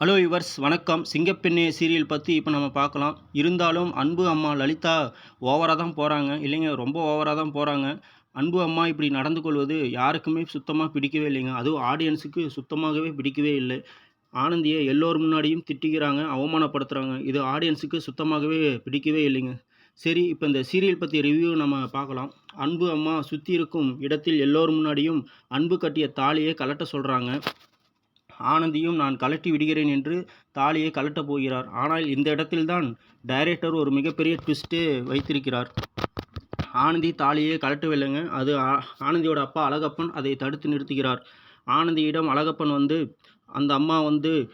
Hello yours வணக்கம். சிங்கப்பெண்ணே serial பற்றி இப்போ நம்ம பார்க்கலாம். இருந்தாலும் அன்பு அம்மா லலிதா ஓவராக தான் போகிறாங்க இல்லைங்க ரொம்ப ஓவராக தான் போகிறாங்க அன்பு அம்மா இப்படி நடந்து கொள்வது யாருக்குமே சுத்தமாக பிடிக்கவே இல்லைங்க. அதுவும் ஆடியன்ஸுக்கு சுத்தமாகவே பிடிக்கவே இல்லை. ஆனந்தியை எல்லோர் முன்னாடியும் திட்டிக்கிறாங்க அவமானப்படுத்துகிறாங்க இது ஆடியன்ஸுக்கு சுத்தமாகவே பிடிக்கவே இல்லைங்க. சரி இப்போ இந்த சீரியல் பற்றி ரிவ்யூ நம்ம பார்க்கலாம். அன்பு அம்மா சுற்றி இருக்கும் இடத்தில் எல்லோர் முன்னாடியும் அன்பு கட்டிய தாலியை கலட்ட சொல்கிறாங்க ஆனந்தியும் நான் கலட்டி விடுகிறேன் என்று தாலியை கலட்டப் போகிறார். ஆனால் இந்த இடத்தில்தான் டைரக்டர் ஒரு மிகப்பெரிய ட்விஸ்ட்டு வைத்திருக்கிறார். ஆனந்தி தாலியை கலட்டவில்லைங்க அது ஆ- ஆனந்தியோட அப்பா அழகப்பன் அதை தடுத்து நிறுத்துகிறார். ஆனந்தியிடம் அழகப்பன் வந்து அந்த அம்மா வந்து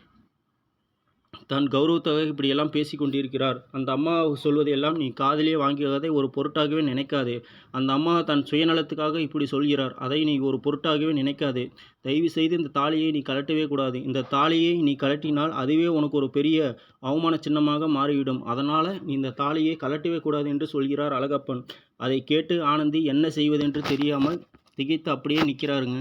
தன் கௌரவத்தொகை இப்படியெல்லாம் பேசி கொண்டிருக்கிறார் அந்த அம்மா சொல்வதையெல்லாம் நீ காதிலே வாங்கியதை ஒரு பொருட்டாகவே நினைக்காதே. அந்த அம்மா தன் சுயநலத்துக்காக இப்படி சொல்கிறார். அதை நீ ஒரு பொருட்டாகவே நினைக்காதே. தயவு செய்து இந்த தாலியை நீ கலட்டவே கூடாது. இந்த தாலியை நீ கலட்டினால் அதுவே உனக்கு ஒரு பெரிய அவமான சின்னமாக மாறிவிடும். அதனால் நீ இந்த தாலியை கலட்டவே கூடாது என்று சொல்கிறார் அழகப்பன். அதை கேட்டு ஆனந்தி என்ன செய்வதென்று தெரியாமல் திகைத்து அப்படியே நிற்கிறாருங்க.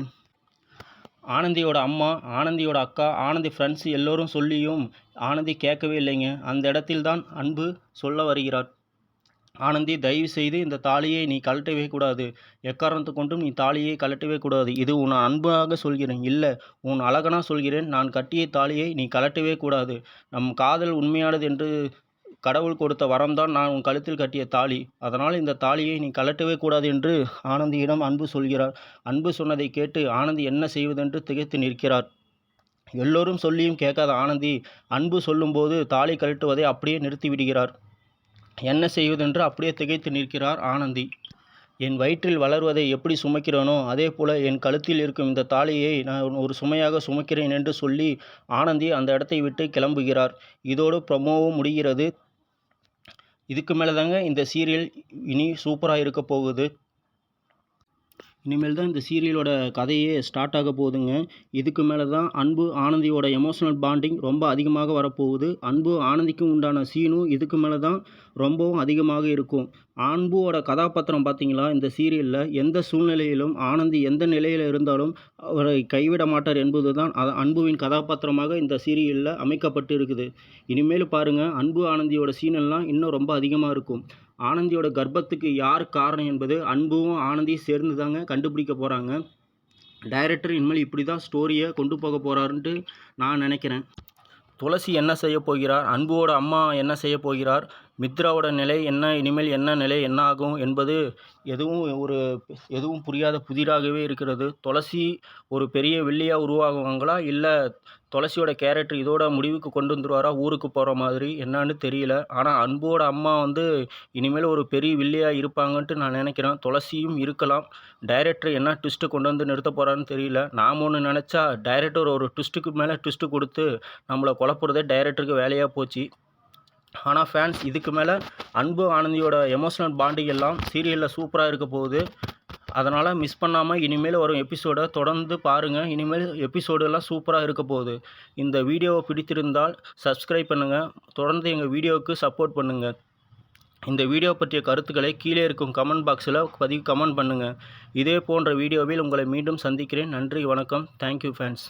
ஆனந்தியோட அம்மா ஆனந்தியோட அக்கா ஆனந்தி ஃப்ரெண்ட்ஸ் எல்லோரும் சொல்லியும் ஆனந்தி கேட்கவே இல்லைங்க. அந்த இடத்தில்தான் அன்பு சொல்ல வருகிறார். ஆனந்தி தயவு செய்து இந்த தாலியை நீ கழட்டவே கூடாது. எக்காரணத்து கொண்டும் நீ தாலியை கழட்டவே கூடாது. இது உன் அன்பாக சொல்கிறேன். இல்லை உன் அழகனா சொல்கிறேன். நான் கட்டிய தாலியை நீ கழட்டவே கூடாது. நம் காதல் உண்மையானது என்று கடவுள் கொடுத்த வரம்தான் நான் உன் கழுத்தில் கட்டிய தாலி. அதனால் இந்த தாலியை நீ கழட்டவே கூடாது என்று ஆனந்தியிடம் அன்பு சொல்கிறார். அன்பு சொன்னதை கேட்டு ஆனந்தி என்ன செய்வதென்று திகைத்து நிற்கிறார். எல்லோரும் சொல்லியும் கேட்காத ஆனந்தி அன்பு சொல்லும்போது தாலி கழட்டுவதை அப்படியே நிறுத்திவிடுகிறார். என்ன செய்வதென்று அப்படியே திகைத்து நிற்கிறார் ஆனந்தி. என் வயிற்றில் வளர்வதை எப்படி சுமக்கிறேனோ அதே போல என் கழுத்தில் இருக்கும் இந்த தாலியை நான் ஒரு சுமையாக சுமக்கிறேன் என்று சொல்லி ஆனந்தி அந்த இடத்தை விட்டு கிளம்புகிறார். இதோடு பிரமோவும் முடிகிறது. இதுக்கு மேலே தாங்க இந்த சீரியல் இனி சூப்பராக இருக்க போகுது. இனிமேல் தான் இந்த சீரியலோட கதையே ஸ்டார்ட் ஆக போகுதுங்க. இதுக்கு மேலே தான் அன்பு ஆனந்தியோட எமோஷனல் பாண்டிங் ரொம்ப அதிகமாக வரப்போகுது. அன்பு ஆனந்திக்கும் உண்டான சீனும் இதுக்கு மேலே தான் ரொம்பவும் அதிகமாக இருக்கும். அன்புவோட கதாபாத்திரம் பார்த்தீங்களா இந்த சீரியலில் எந்த சூழ்நிலையிலும் ஆனந்தி எந்த நிலையில் இருந்தாலும் அவரை கைவிட மாட்டார் என்பது தான் அன்புவின் கதாபாத்திரமாக இந்த சீரியலில் அமைக்கப்பட்டு இருக்குது இனிமேல் பாருங்கள் அன்பு ஆனந்தியோட சீனெல்லாம் இன்னும் ரொம்ப அதிகமாக இருக்கும். ஆனந்தியோட கர்ப்பத்துக்கு யார் காரணம் என்பது அன்பும் ஆனந்தியும் சேர்ந்து தாங்க கண்டுபிடிக்க போகிறாங்க டைரக்டர் இனிமேல் இப்படி தான் ஸ்டோரியை கொண்டு போக போகிறாருன்ட்டு நான் நினைக்கிறேன். துளசி என்ன செய்ய போகிறார்? அன்புவோட அம்மா என்ன செய்ய போகிறார்? மித்ராவோட நிலை என்ன? இனிமேல் என்ன நிலை? என்ன ஆகும்? என்பது எதுவும் ஒரு எதுவும் புரியாத புதிராகவே இருக்கிறது. துளசி ஒரு பெரிய வில்லியாக உருவாகுவாங்களா? இல்லை துளசியோட கேரக்டர் இதோட முடிவுக்கு கொண்டு வந்துருவாரா? ஊருக்கு போகிற மாதிரி என்னன்னு தெரியல. ஆனால் அன்போட அம்மா வந்து இனிமேல் ஒரு பெரிய வில்லியாக இருப்பாங்கன்ட்டு நான் நினைக்கிறேன். துளசியும் இருக்கலாம். டைரக்டர் என்ன ட்விஸ்ட்டு கொண்டு வந்து நிறுத்த போகிறான்னு தெரியல. நாம் ஒன்று நினச்சா டைரக்டர் ஒரு ட்விஸ்ட்டுக்கு மேலே ட்விஸ்ட்டு கொடுத்து நம்மளை குழப்புறதே டைரக்டருக்கு வேலையாக போச்சு. ஆனால் ஃபேன்ஸ் இதுக்கு மேலே அன்பு ஆனந்தியோட எமோஷனல் பாண்டிங் எல்லாம் சீரியலில் சூப்பராக இருக்க போகுது. அதனால் மிஸ் பண்ணாமல் இனிமேல் வரும் எபிசோடை தொடர்ந்து பாருங்கள் இனிமேல் எபிசோடெல்லாம் சூப்பராக இருக்க போகுது. இந்த வீடியோவை பிடித்திருந்தால் சப்ஸ்கிரைப் பண்ணுங்கள் தொடர்ந்து எங்கள் வீடியோவுக்கு சப்போர்ட் பண்ணுங்கள் இந்த வீடியோ பற்றிய கருத்துக்களை கீழே இருக்கும் கமெண்ட் பாக்ஸில் பதிவு கமெண்ட் பண்ணுங்கள் இதே போன்ற வீடியோவில் உங்களை மீண்டும் சந்திக்கிறேன். நன்றி வணக்கம். Thank you fans